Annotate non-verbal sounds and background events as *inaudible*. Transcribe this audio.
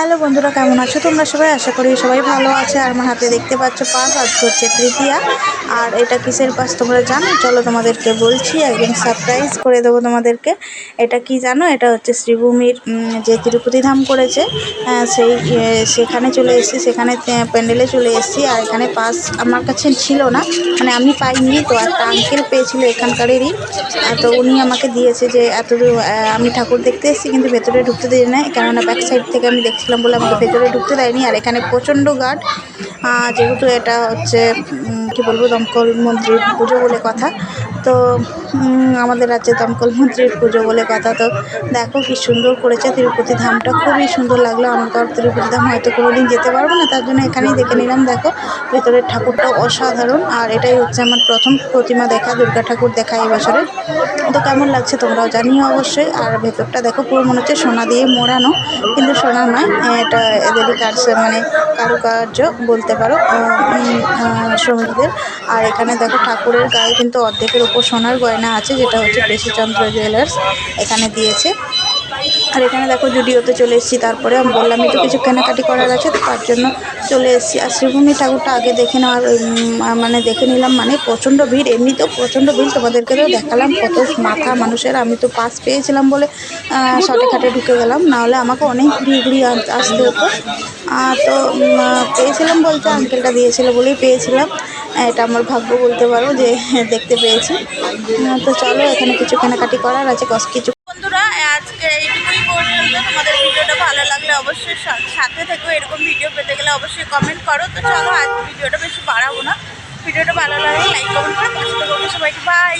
Hello বন্ধুরা, কেমন আছো তোমরা সবাই? আশা করি সবাই ভালো আছে। আর আমার হাতে দেখতে পাচ্ছ পাস আজকে হচ্ছে তৃতীয়া। আর এটা কিসের পাস তোমরা জানো? চলো তোমাদেরকে বলছি একদম সারপ্রাইজ করে দেবো তোমাদেরকে। এটা কি জানো? এটা হচ্ছে শ্রীভূমির যে তিরুপতি ধাম করেছে সেই সেখানে চলে এসেছি, সেখানে প্যান্ডেলে চলে এসেছি। আর এখানে পাস আমার কাছে ছিল না মানে আমি পাইনি, তো একটা আঙ্কেল পেয়েছিল এখানকারেরই। তো উনি আমাকে দিয়েছে যে এত আমি ঠাকুর দেখতে এসেছি, কিন্তু ভেতরে ঢুকতে দিই না কেননা ব্যাক সাইড থেকে আমি দেখছিলাম বলে আমাকে ভেতরে ঢুকতে দেয়নি, আর এখানে প্রচণ্ড গার্ড যেহেতু এটা হচ্ছে কি বলব, দমকল মন্ত্রীর পুজো বলে কথা, তো আমাদের রাজ্যে দমকল মন্ত্রীর পুজো বলে কথা তো দেখো কি সুন্দর করেছে তিরুপতি ধামটা। খুবই সুন্দর লাগল আমার তো তিরুপতি ধাম হয়তো কোনোদিন যেতে পারব না, তার জন্য এখানেই দেখে নিলাম। দেখো, ভেতরের ঠাকুরটাও অসাধারণ, আর এটাই হচ্ছে আমার প্রথম প্রতিমা দেখা, দুর্গা ঠাকুর দেখা এই বছরের। তো কেমন লাগছে তোমরাও জানিও অবশ্যই। আর ভেতরটা দেখো, পুরো মনে হচ্ছে সোনা দিয়ে মোড়ানো, কিন্তু সোনা নয়, এটা এদেরই কাজ মানে কারুকার্য বলতে পারো শ্রমিকদের। আর এখানে দেখো ঠাকুরের গায়ে কিন্তু অর্ধেকের ওপর সোনার গয়না আছে যেটা হচ্ছে পেশিচন্দ্র জুয়েলার্স এখানে দিয়েছে। আর এখানে দেখো জুডিওতে চলে এসেছি, তারপরে আমি বললাম একটু কিছু কেনাকাটি করার আছে তার জন্য চলে এসেছি। আর শ্রীভূমি ঠাকুরটা আগে দেখে নেওয়ার মানে দেখে নিলাম মানে প্রচণ্ড ভিড়, এমনিতেও প্রচণ্ড ভিড়, তোমাদেরকে তো দেখালাম কত মাথা মানুষের, আমি তো পাস পেয়েছিলাম বলে শটে খাটে ঢুকে গেলাম, নাহলে আমাকে অনেক ঘুরিয়ে ঘুরিয়ে আসতে হতো। তো পেয়েছিলাম বলতে আঙ্কেলটা দিয়েছিল বলেই পেয়েছিলাম। এটা আমার ভাগ্য বলতে পারো যে *laughs* দেখতে পেয়েছি। তো চলো এখানে কিছু কেনাকাটি করার আছে কিছু বন্ধুরা আজকে এইটুকুই পর্যন্ত। তোমাদের ভিডিওটা ভালো লাগলে অবশ্যই সাথে থেকেও এরকম ভিডিও পেতে গেলে অবশ্যই কমেন্ট করো। তো চলো, আজকে ভিডিওটা বেশি বাড়াবো না। ভিডিওটা ভালো লাগলে লাইক কমেন্ট করে পাশে সবাইকে বাই